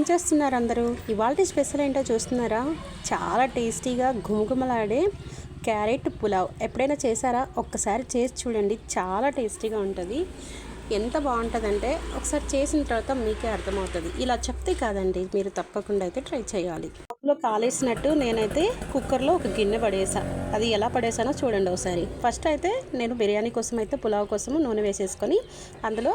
ఏం చేస్తున్నారు అందరూ? ఇవాళ స్పెషల్ ఏంటో చూస్తున్నారా? చాలా టేస్టీగా గుమగుమలాడే క్యారెట్ పులావ్. ఎప్పుడైనా చేశారా? ఒక్కసారి చేసి చూడండి. చాలా టేస్టీగా ఉంటుంది. ఎంత బాగుంటుందంటే ఒకసారి చేసిన తర్వాత మీకే అర్థమవుతుంది. ఇలా చెప్తే కాదండి. మీరు తప్పకుండా అయితే ట్రై చేయాలి. పప్పులో కాలేసినట్టు నేనైతే కుక్కర్లో ఒక గిన్నె పడేసా. అది ఎలా పడేసానో చూడండి ఒకసారి. ఫస్ట్ అయితే నేను బిర్యానీ కోసం అయితే పులావ్ కోసము నూనె వేసేసుకొని అందులో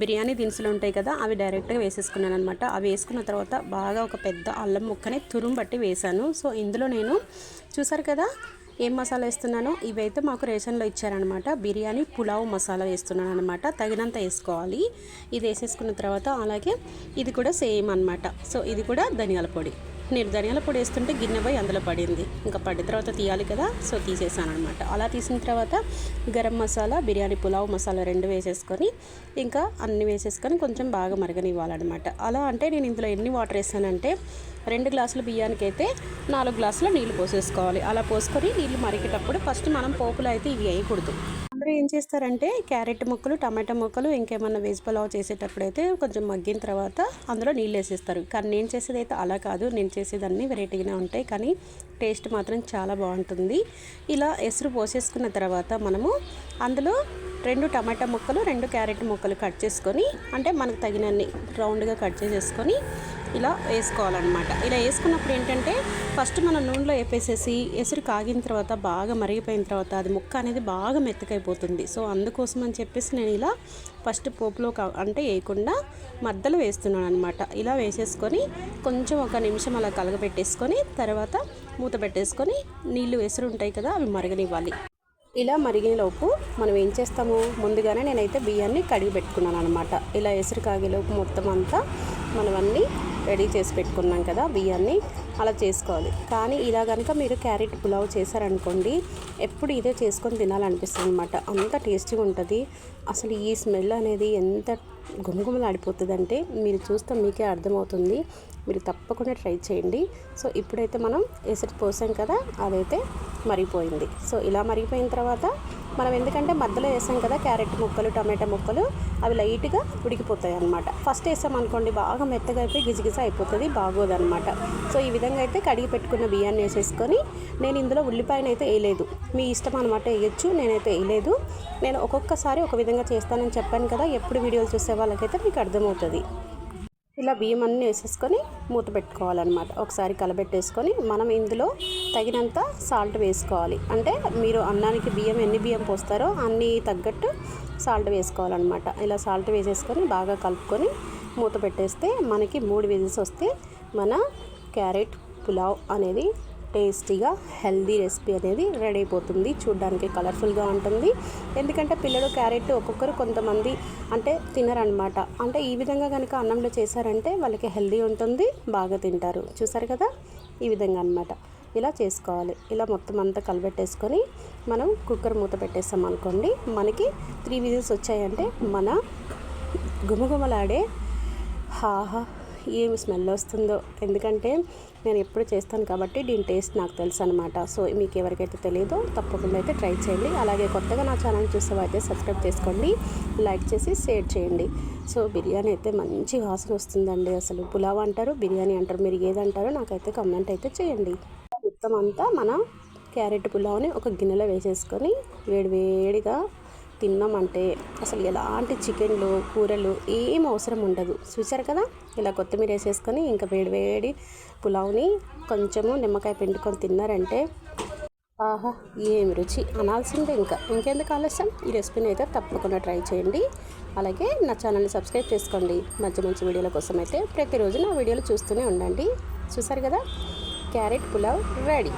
బిర్యానీ దినుసులు ఉంటాయి కదా అవి డైరెక్ట్గా వేసేసుకున్నాను అనమాట అవి వేసుకున్న తర్వాత బాగా ఒక పెద్ద అల్లం ముక్కని తురుము బట్టి వేశాను. సో ఇందులో నేను చూసారు కదా ఏం మసాలా వేస్తున్నానో? ఇవైతే మాకు రేషన్లో ఇచ్చారనమాట బిర్యానీ పులావ్ మసాలా వేస్తున్నాను అనమాట తగినంత వేసుకోవాలి. ఇది వేసేసుకున్న తర్వాత అలాగే ఇది కూడా సేమ్ అనమాట సో ఇది కూడా ధనియాల పొడి. నేను ధనియాల పొడి వేస్తుంటే గిన్నె పోయి అందులో పడింది. ఇంకా పడిన తర్వాత తీయాలి కదా సో తీసేసాను అనమాట అలా తీసిన తర్వాత గరం మసాలా బిర్యానీ పులావ్ మసాలా రెండు వేసేసుకొని ఇంకా అన్ని వేసేసుకొని కొంచెం బాగా మరగనివ్వాలన్నమాట. అలా అంటే నేను ఇందులో ఎన్ని వాటర్ వేసానంటే రెండు గ్లాసుల బియ్యానికి అయితే నాలుగు గ్లాసుల నీళ్ళు పోసేసుకోవాలి. అలా పోసుకొని నీళ్ళు మరిగేటప్పుడు ఫస్ట్ మనం పోపులు అయితే ఇవి వేయకూడదు. అందరూ ఏం చేస్తారంటే క్యారెట్ ముక్కలు టమాటా ముక్కలు ఇంకేమన్నా వెజ్ పలావ్ చేసేటప్పుడు అయితే కొంచెం మగ్గిన తర్వాత అందులో నీళ్ళు వేసేస్తారు. కానీ నేను చేసేది అయితే అలా కాదు. నేను చేసేదన్నీ వెరైటీగానే ఉంటాయి. కానీ టేస్ట్ మాత్రం చాలా బాగుంటుంది. ఇలా ఎసురు పోసేసుకున్న తర్వాత మనము అందులో రెండు టమాటా ముక్కలు రెండు క్యారెట్ ముక్కలు కట్ చేసుకొని అంటే మనకు తగినన్ని రౌండ్గా కట్ చేసేసుకొని ఇలా వేసుకోవాలన్నమాట. ఇలా వేసుకున్నప్పుడు ఏంటంటే ఫస్ట్ మనం నూనెలో వేపేసేసి ఎసురు కాగిన తర్వాత బాగా మరిగిపోయిన తర్వాత అది ముక్క అనేది బాగా మెత్తకైపోతుంది. సో అందుకోసం అని చెప్పేసి నేను ఇలా ఫస్ట్ పోపులో అంటే వేయకుండా మధ్యలో వేస్తున్నాను అనమాట ఇలా వేసేసుకొని కొంచెం ఒక నిమిషం అలా కలగబెట్టేసుకొని తర్వాత మూత పెట్టేసుకొని నీళ్ళు ఎసురు ఉంటాయి కదా అవి మరగనివ్వాలి. ఇలా మరిగినలోపు మనం ఏం చేస్తాము? ముందుగానే నేనైతే బియ్యాన్ని కడిగి పెట్టుకున్నాను అనమాట ఇలా ఎసురు కాగేలోపు మొత్తం అంతా మనం అన్నీ రెడీ చేసి పెట్టుకున్నాం కదా బియ్యాన్ని అలా చేసుకోవాలి. కానీ ఇలా కనుక మీరు క్యారెట్ పులావ్ చేశారనుకోండి ఎప్పుడు ఇదే చేసుకొని తినాలనిపిస్తుంది అనమాట అంత టేస్టీగా ఉంటుంది. అసలు ఈ స్మెల్ అనేది ఎంత గుమగుమలాడిపోతుందంటే మీరు చూస్తే మీకే అర్థమవుతుంది. మీరు తప్పకుండా ట్రై చేయండి. సో ఇప్పుడైతే మనం ఎసరు పోసాం కదా అదైతే మరిగిపోయింది. సో ఇలా మరిగిపోయిన తర్వాత మనం ఎందుకంటే మధ్యలో వేసాం కదా క్యారెట్ ముక్కలు టమాటా ముక్కలు అవి లైట్గా ఉడికిపోతాయి అనమాట ఫస్ట్ వేసాం అనుకోండి బాగా మెత్తగా అయిపోయి గిజగిజ అయిపోతుంది బాగోదనమాట సో ఈ విధంగా అయితే కడిగి పెట్టుకున్న బియ్యాన్ని వేసేసుకొని నేను ఇందులో ఉల్లిపాయను అయితే వేయలేదు. మీ ఇష్టం అనమాట వేయచ్చు నేనైతే వేయలేదు. నేను ఒక్కొక్కసారి ఒక విధంగా చేస్తానని చెప్పాను కదా ఎప్పుడు వీడియోలు చూసే వాళ్ళకైతే మీకు అర్థమవుతుంది. ఇలా బియ్యం అన్నీ వేసేసుకొని మూత పెట్టుకోవాలన్నమాట. ఒకసారి కలబెట్టేసుకొని మనం ఇందులో తగినంత సాల్ట్ వేసుకోవాలి. అంటే మీరు అన్నానికి బియ్యం ఎన్ని బియ్యం పోస్తారో అన్ని తగ్గట్టు సాల్ట్ వేసుకోవాలన్నమాట. ఇలా సాల్ట్ వేసేసుకొని బాగా కలుపుకొని మూత పెట్టేస్తే మనకి మూడు విజిల్స్ వస్తే మన క్యారెట్ పులావ్ అనేది టేస్టీగా హెల్దీ రెసిపీ అనేది రెడీ అయిపోతుంది. చూడ్డానికి కలర్ఫుల్గా ఉంటుంది. ఎందుకంటే పిల్లలు క్యారెట్ ఒక్కొక్కరు కొంతమంది అంటే తినరనమాట. అంటే ఈ విధంగా కనుక అన్నంలో చేశారంటే వాళ్ళకి హెల్దీ ఉంటుంది బాగా తింటారు. చూసారు కదా? ఈ విధంగా అనమాట ఇలా చేసుకోవాలి. ఇలా మొత్తం అంతా కలబెట్టేసుకొని మనం కుక్కర్ మూత పెట్టేస్తాం అనుకోండి. మనకి త్రీ విజిల్స్ వచ్చాయంటే మన గుమగుమలాడే హాహా ఏమి స్మెల్ వస్తుందో. ఎందుకంటే నేను ఎప్పుడు చేస్తాను కాబట్టి దీని టేస్ట్ నాకు తెలుసు అనమాట సో మీకు ఎవరికైతే తెలియదో తప్పకుండా అయితే ట్రై చేయండి. అలాగే కొత్తగా నా ఛానల్ చూసేవైతే సబ్స్క్రైబ్ చేసుకోండి. లైక్ చేసి షేర్ చేయండి. సో బిర్యానీ అయితే మంచి వాసన వస్తుందండి అసలు. పులావ్ అంటారు బిర్యానీ అంటారు మీరు ఏదంటారో నాకైతే కమెంట్ అయితే చేయండి. మొత్తం అంతా మన క్యారెట్ పులావ్ని ఒక గిన్నెలో వేసేసుకొని వేడివేడిగా తిన్నామంటే అసలు ఎలాంటి చికెన్లు కూరలు ఏం అవసరం ఉండదు. చూసారు కదా? ఇలా కొత్తిమీర వేసేసుకొని ఇంకా వేడి వేడి పులావ్ని కొంచెము నిమ్మకాయ పిండుకొని తిన్నారంటే ఆహా ఏం రుచి అనాల్సిందే ఇంకా. ఇంకెందుకు ఆలస్యం? ఈ రెసిపీని అయితే తప్పకుండా ట్రై చేయండి. అలాగే నా ఛానల్ని సబ్స్క్రైబ్ చేసుకోండి. మంచి మంచి వీడియోల కోసం అయితే ప్రతిరోజు నా వీడియోలు చూస్తూనే ఉండండి. చూసారు కదా? Carrot pulao ready.